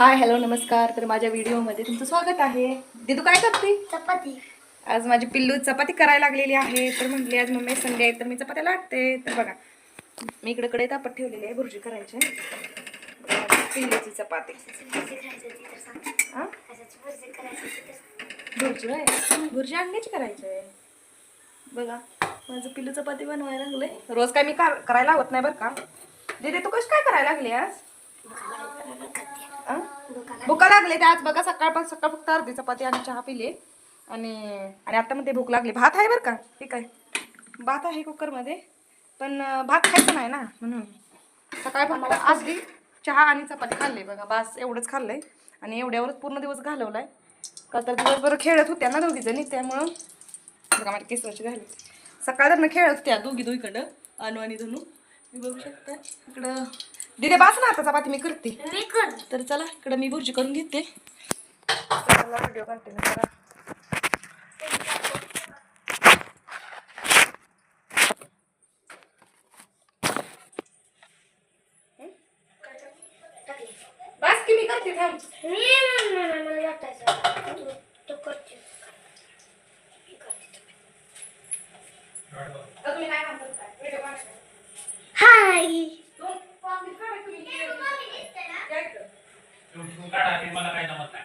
Hi hello नमस्कार. तर माझ्या व्हिडिओमध्ये तुमचं स्वागत आहे. दिदू काय करते? चपाती. आज माझी पिल्लू चपाती करायला लागलेली आहे. तर म्हटली आज मम्मी संडे आहे तर मी चपात्या लाटते. तर बघा मी इकडे कडे तापत ठेवलेली आहे भुर्जी करायची. पिल्लूची चपाती. हा. भुर्जी आहे भुर्जी अंड्याची करायची आहे बघा माझं पिल्लू चपाती बनवायला लागले रोज काय मी कर- करायला होत नाही बरं का? दीदी तू कशी काय करायला लागली आज? भुका लागले ते आज बघा सकाळपासून सकाळ फक्त अर्धी चपाती आणि चहा पिले. आणि आणि आता मध्ये भूक लागली. भात आहे बरं का? ठीक आहे. भात आहे कुकरमध्ये. पण भात खायचं नाही ना म्हणून. सकाळी फक्त अर्धी चहा आणि चपाती खाल्ली. बघा बास एवढंच खाल्लंय. आणि एवढ्यावरच पूर्ण दिवस घालवलाय. का तर दिवसभर खेळत होत्या ना दोघी जणी त्यामुळं बघा माझ्या केसाची झाली. सकाळ तर खेळत होत्या दोघी दोघीकडं अनु आणि धनू. बघू शकता. इकडं दिदे बास ना आता चपाती मी करते. मी कर. तर चला इकडं मी भुर्जी करून घेते. चला व्हिडिओ कंटिन्यू करा. टाकली बस की मी करते थांब. मी मला वाटायचं तू तू करते मी करते तर तुम्ही काय काम करताय व्हिडिओ काढताय हाय दोन पाच मिनिट काढा तुम्ही या इकडं. तू काढा ते मला काय जमत नाही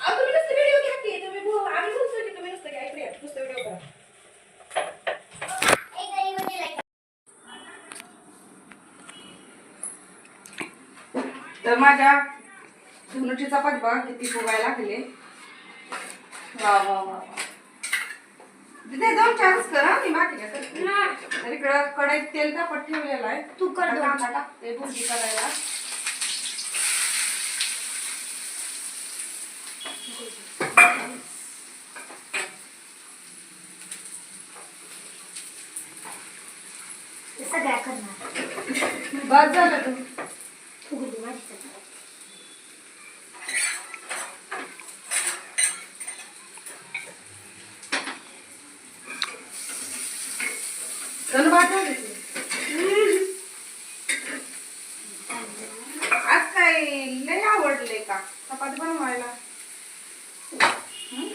अहो, तुम्ही नुसतं व्हिडिओ घ्या की तुम्ही बो- आम्ही बोलतोय की तुम्ही नुसतं घ्या इकडे या. नुसतं व्हिडिओ करा तर माझ्या धुनुची चपाती बघा किती फुगायला लागले. वा वा वा. तिथे दोन चान्स करा मी बाकी काय करते. इकडं कढईत तेल तापत ठेवलेलं आहे. तू कर टाकते भुर्जी करायला ते सगळ्या करणार बस झालं तू फुगली माझी चपाती धनु भात झाले ते. आज काय लय आवडले का चपाती बनवायला हं?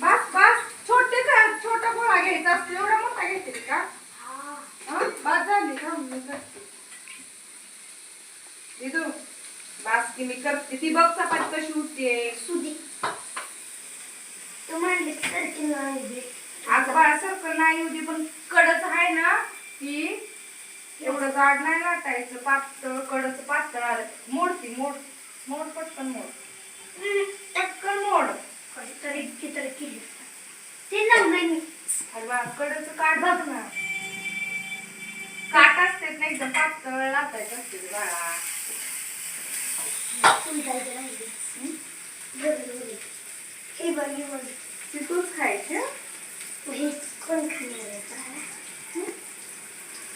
बस बस छोटे का छोटा गोळा घ्यायचा असतो एवढा मोठा घ्यायचे का हं? बस झाली का मी करते दिदू बस की मी करते ती बघ चपाती कशी होते सुदी तू म्हणली सारखी नाही आज नाही होती पण कडच आहे ना ती एवढं जाड नाही लाटायचं पातळ कडच पातळ आलं मोडती मोड मोड पटकन मोड. पटकन मोड. कधीतरी कितीतरी केली. ते नाही अरे कडच काट बघ ना. काट असते ना एकदम पातळ लाटायचं असते बाळा. तूच खायची? हं? हे कोण खाणार आहे बाळा?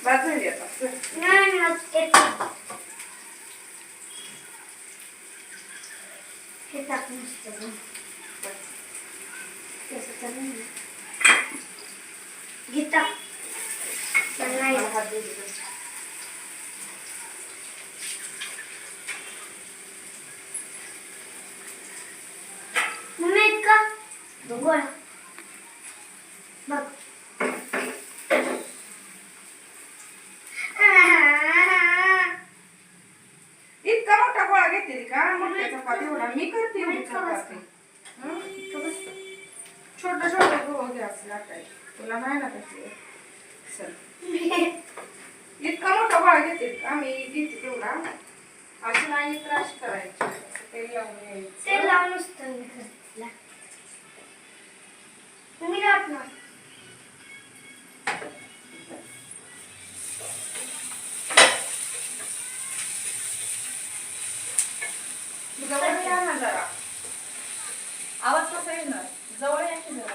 बस झाली आता चल. नाही नाही, एक हे टाक मस्त बघ. तसं तर नाही ना. घे टाक. पण नाही मला हात दे दे. मम्मी आहेत का गोळा बघ इतका मोठा गोळा घेतली का मोठ्या चपाती एवढा मी करते हं? छोटं छोटं घ्या असं लाटायचं तुला नाही ना तशी चल. इतका मोठा गोळा घेते का? मी घेते तेवढा. असं नाही त्रास करायची. तेल लावून ते घ्यायचं. लावून असतं मी करतेला तुम्ही जवळ या ना जरा. आवाज कसा येणार? जवळ या की जरा?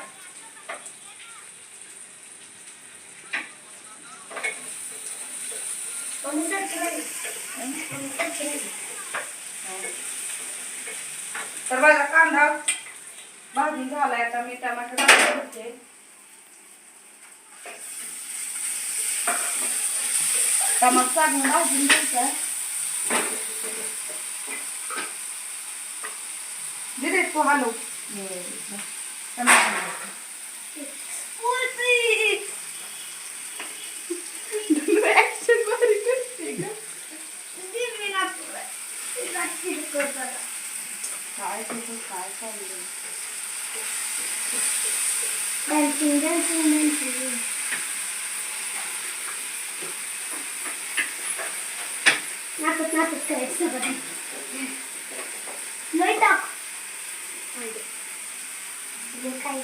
मम्मी हो. तर बघा कांदा भाजून झालाय. आता मी टमाटर टाकून घेते. टमाट चांगलं भाजून घ्यायचा. दिदे तू हलव ऍक्शन भारी करते ग काय तुझं काय चाललंय Dancing, dancing, dancing. नाचत नाचत करायचं सगळं नाही टाक हे काय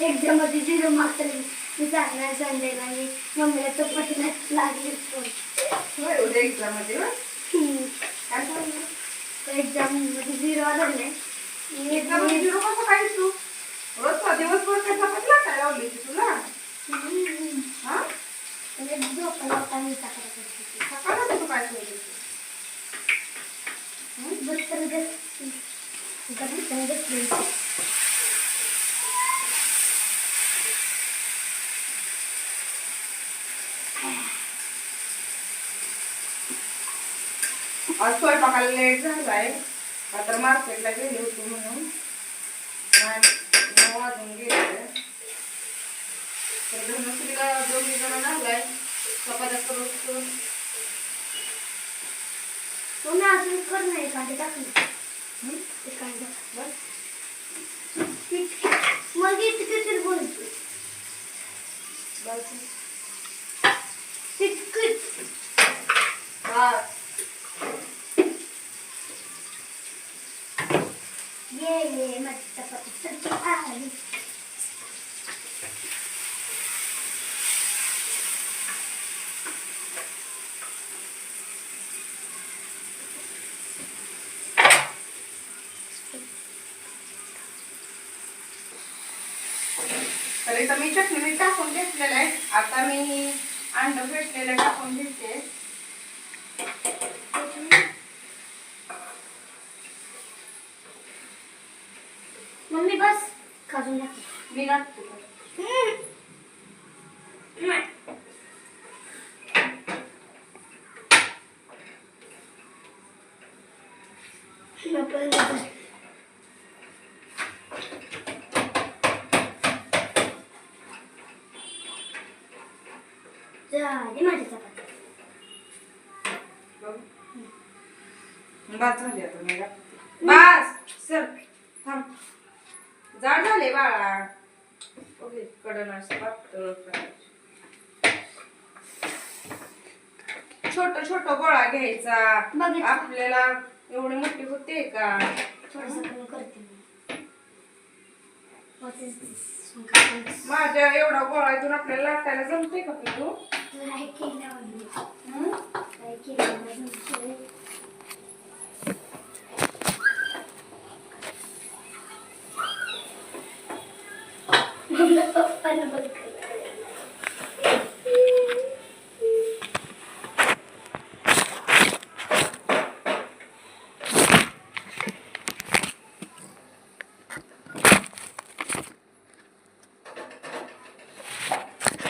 एक्झाममध्ये झिरो मार्क्स मी चांगला संडेला मी मम्मीला लागली पण होय उद्या एक्झाम? काय मध्ये झिरो लागले मध्ये zero कसं काय तू रोज दिवसभर काय चपाती लाटायला लावली तुला हा झोपायला होता मी सकाळी तू काय आज स्वयंपाकाला लेट झालाय. का तर मार्केटला गेले होते म्हणून. नऊ वाजून गेले. तर धनुश्रीला दोघी जण झालाय चपात्या करून करून तुम्ही अजून कर नाही कांदे टाकले? ते कांदे बस. मग बोलतो. बस तितकंच बस ये ये माझी चपाती सब्जी तर इथं मी चटणी मी टाकून घेतलेलं आहे. आता मी अंड फेटलेलं टाकून घेते. मम्मी बस. 風になっ、うん。う。じゃあ、今でて。バツ。छोट छोट गोळा घ्यायचा बघितलं. आपल्याला एवढी मोठी होते का थोडंसं करते मी What is this? काय माझ्या एवढा गोळा इथून आपल्याला लाटायला जमते का तू? पप्पानं बघ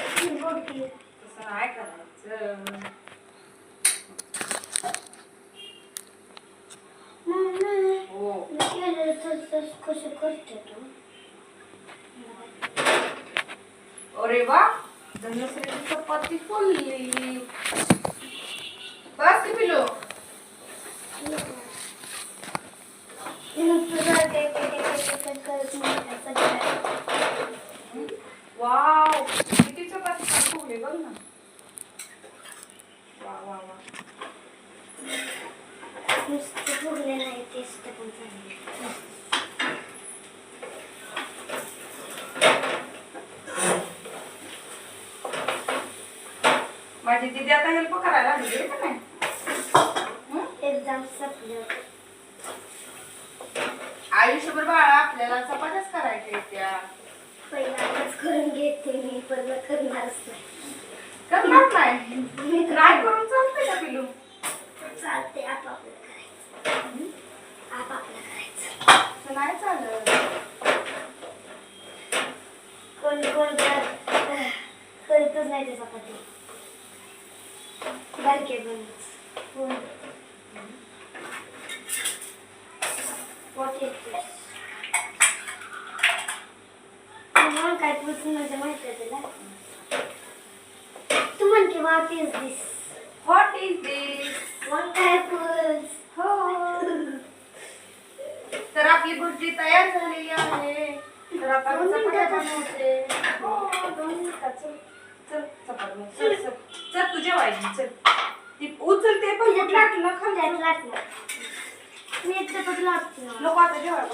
तसं नाही करायचं मम्मी हो मी केलं तर कसं करते तू अरे वा धनुश्रीची चपाती फुलली बस की पिलो वाव किती चपाती फुगली बघ ना वा वा वा नुसतं फुगले नाही टेस्ट पण चांगली माझी दिदी आता हेल्प करायला लागली का नाही हं? एकदम सपलं आयुष्यभर बाळा आपल्याला चपात्याच करायच्या त्या पहिल्यांदाच करून घेते मी पण मग करणारच नाही करणार नाही ट्राय करून चालतंय का पिलू? चालते आपापलं करायचं. आपापलं करायचं. असं नाही चालत. कोण कोण कर करतच नाही ते चपाती बारके पण What is this? मग काय पुसून म्हणजे माहिती आहे तुला? की what is this? What is this मग काय पुस हो. तर आपली भुर्जी तयार झालेली आहे. तर चपात्या. बनवते. हो दोन चल चल चपात. चल चल. चल तुझ्या वाईट चल. ती उचल ते पण कुठं? लाटलं मी आता जेवायला.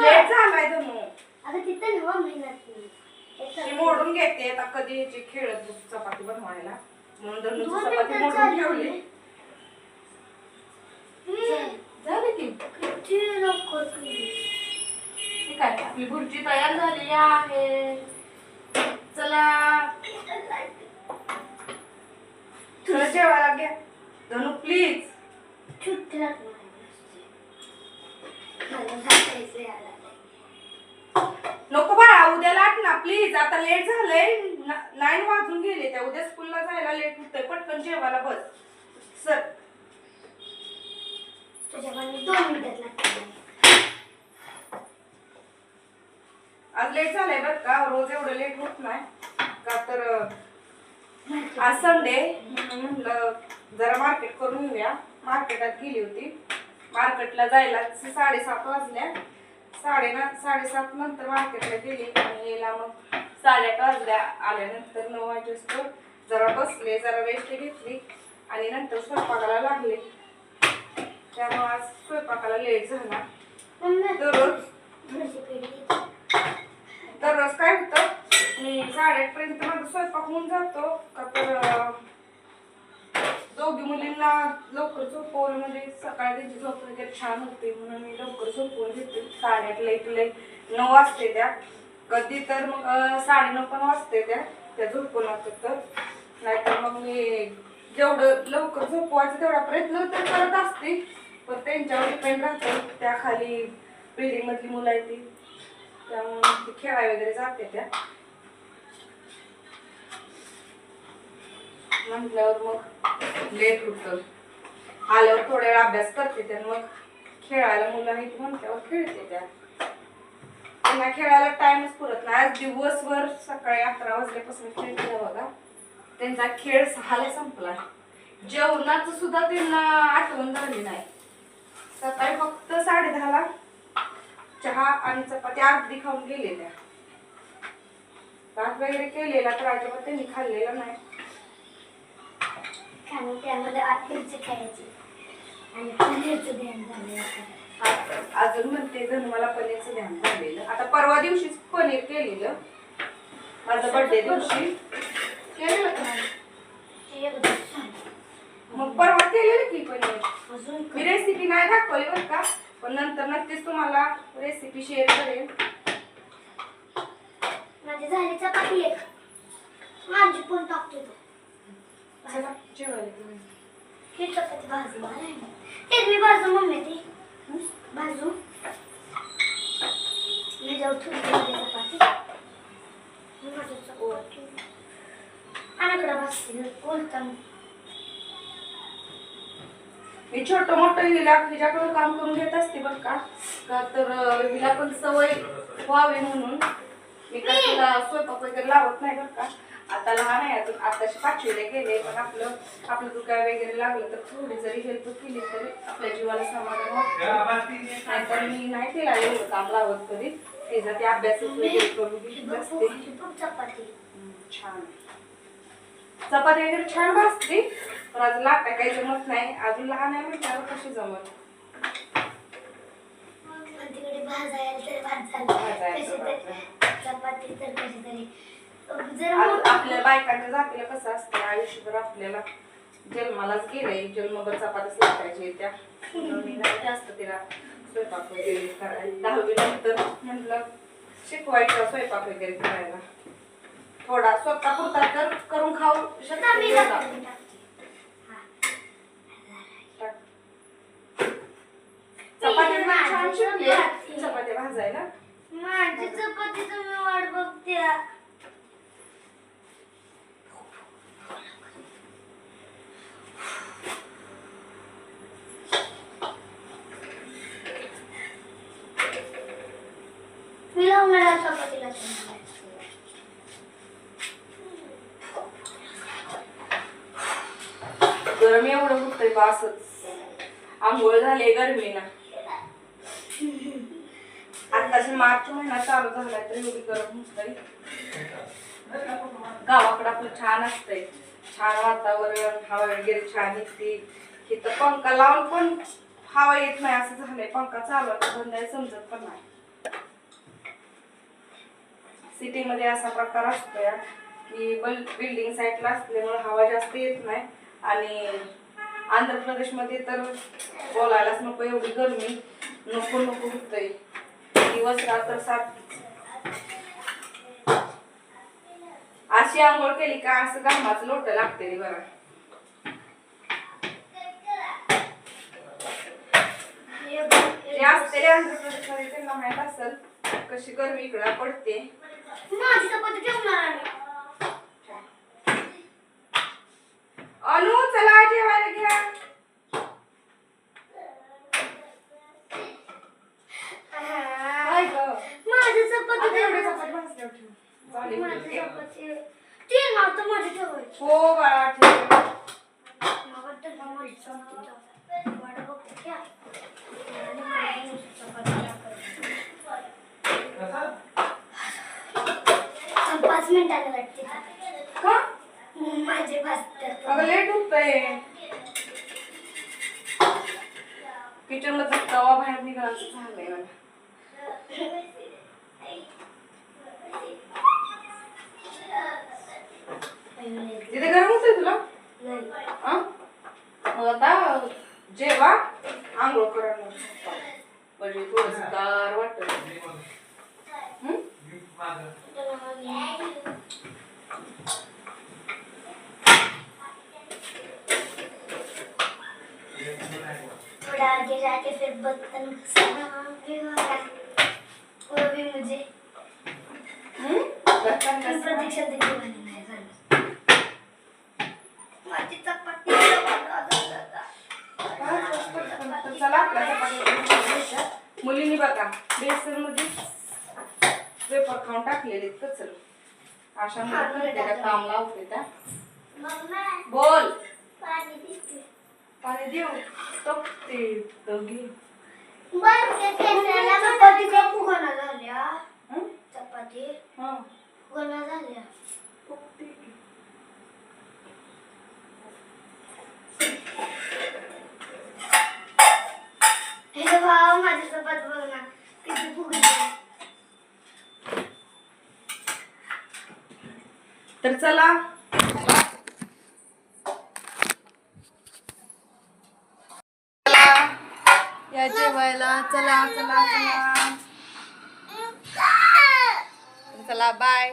लेट झालाय धनू आता तिथे नाही. एक ती. मोडून घेते. आता कधी याची खेळत चपाती बनवायला. म्हणून धनूची दोन चपाती मोडून झाली. ठेवली. झाली की. ठीक आहे आपली भुर्जी तयार झालेली आहे. चला. तुला जेवायला घ्या धनू प्लीज छुट्टी लागणार मला घासायचं यायला लागलंय. नको बाळा उद्या लाट ना प्लीज आता लेट झालंय. नाईन वाजून गेले. त्या उद्या स्कूलला जायला लेट होतंय. पटकन जेवायला बस. सर. दोन मिनिटात आज लेट झालंय बरं का? रोज एवढं लेट होत नाही. का तर आज संडे म्हणलं जरा मार्केट करून येऊया. मार्केटात गेली होती. मार्केटला जायला साडेसात वाजल्या साडे ना साडेसात नंतर मार्केटला गेली आणि यायला मग साडेआठ वाजल्या. आल्यानंतर नऊ वाजेस्तोर जरा बसले जरा रेस्ट घेतली आणि नंतर स्वयंपाकाला लागले. त्यामुळे आज स्वयंपाकाला लेट झाला. दररोज? दररोज काय होतं? मी साडेआठ पर्यंत माझा स्वयंपाक होऊन जातो. का तर दोघी मुलींना लवकर झोपवलं सकाळी त्यांची झोप वगैरे छान होते म्हणून मी लवकर झोपवून घेते साडेआठ लईट लई नऊ वाजते त्या. कधी तर मग साडे साडेनऊ पण वाजते त्या त्या झोपून असतात तर. नाहीतर मग मी जेवढं लवकर झोपवायचं तेवढा प्रयत्न तर करत असते पण त्यांच्यावर डिपेंड राहतं. त्या खाली बिल्डिंगमधली मुलं आहेत ती. त्यामुळे ती खेळाय वगैरे जाते त्या. म्हटल्यावर मग लेट होतं. आल्यावर थोड्या वेळ अभ्यास करते त्या मग खेळायला मुलं आहेत म्हटल्यावर खेळते त्या. त्यांना खेळायला टाइमच पुरत नाही. आज दिवसभर सकाळी अकरा वाजल्यापासून खेळते बघा. त्यांचा खेळ सहाला संपला. जेवणाचं सुद्धा त्यांना आठवण झाली नाही. सकाळी फक्त साडे दहाला चहा आणि चपाती अर्धी खाऊन गेलेल्या भात वगैरे केलेला तर अजिबात त्यांनी खाल्लेला नाही. त्यामध्ये आखीरची खायची आणि पनीरचं ध्यान झालं. आ- अजून म्हणते जण मला पनीरचं ध्यान झालेलं. आता परवा दिवशीच पनीर केलेलं. माझा बर्थडे दिवशी. केलेलं का? ते छान. मग परवा केलेलं की पनीर? अजून मी रेसिपी नाही दाखवली बरं का. पण नंतर नक्कीच तुम्हाला रेसिपी शेअर करेन. माझी झाली चपाती एक. माझी पण टाकते तो. जेवायला ही चपाती भाजू तेच मी भाजू मम्मी ती भाजू मी जाऊ माझी चपाती अनाकडे भाजते बोलता मी छोटं मोठं हिला हिच्याकडून काम करून घेत असते बरं का? तर हिला पण सवय व्हावी म्हणून. मी काय तिला स्वयंपाक वगैरे लावत नाही बरं का? आता लहान आहे अजून आताशी पाचवीला गेले पण आपलं आपलं दुकान वगैरे लागलं तर थोडी जरी हेल्प केली तरी आपल्या जीवाला समाधान वाटतं नाहीतर मी नाही तिला एवढं काम लावत कधी. तिचा ते अभ्यास वगैरे करून छान. चपाती वगैरे छान भाजते पण अजून लाटा काही जमत नाही. अजून लहान आहे म्हटल्यावर कशी जमत तिकडे भाजायला तर भाजायला चपाती तर कशी तरी आज आपल्या बायकांच्या जातीला कसं असतं आयुष्यभर आपल्याला जन्मालाच गेलंय जन्मभर चपातीच लाटायची त्या म्हणून मी नाही जास्त तिला स्वयंपाक वगैरे करायला दहावी नंतर म्हटलं शिकवायचं स्वयंपाक वगैरे करायला थोडा स्वतः पुरता तर करून खाऊ शकते मी थोडा. टाकते, मी टाकते. हा. टाक. चपाती पण छान माझी शिकली चपाती. चपाती भाजायला माझी चपाती तुम्ही वाट बघत्या मी लावणार चपातीला गरम एवढं होतंय बासच आंघोळ झाली गरमीनं. आताशी मार्च महिना चालू झाला तर एवढी गरम होतंय गावाकडं आपलं छान असतंय. छान वातावरण हवा वगैरे छान येते. इथं पंखा लावून पण हवा येत नाही असं झालंय. पंखा चालू बंद आहे समजत पण नाही. सिटीमध्ये असा प्रकार असतो की बिल्डिंग साईडला असल्यामुळे हवा जास्त येत नाही. आणि आंध्र प्रदेशमध्ये तर बोलायलाच नको एवढी गरमी. नको नको होतंय. दिवस रात्र सारखीच अशी आंघोळ केली का असं घामाचं लोट लागते रे बघा जे असते आंध्र प्रदेशमध्ये त्यांना माहीत असेल कशी गरमी इकडं पडते माझी चपाती ठेवणार आहे अनु चला जेवायला घ्या काय गं? माझी चपाती आता एवढी ठेवणार. चपाती भाजल्यावर ठेव. झाली माझी. चपाती तीन मात्र माझी ठेवायची हो बाळा ठेव मग तर माझी चपाती ठेव. वाट बघते क्या? आणि माझी चपाती टाकायची. पाच मिनिटाला वाटते अगं लेट होतंय. किचनमध्ये तवा बाहेर निघाला झालंय मला तिथे गरम होतंय तुला? हा? मग आता जेवा आंघोळ करा मग. म्हणजे थोडस गार वाटत. थोड़ा आगे जाके फिर बर्तन घसना भी होगा वो भी मुझे. प्रतीक्षा नाही झालं माझी चपाती चला आपल्या. मुलींनी बघा बेसनमध्ये पेपर खाऊन टाकलेले कचर अशा काम लावते त्या मम्मा. बोल. पाणी पाणी देऊ तो ते तो घे चपाती का फुगणा झाल्या? हं? चपाती. हा. फुगणा झाल्या. फुगते की. हे भाव माझी चपाती बघ ना किती फुगली. तर चला या जेवायला चला चला चला. चला बाय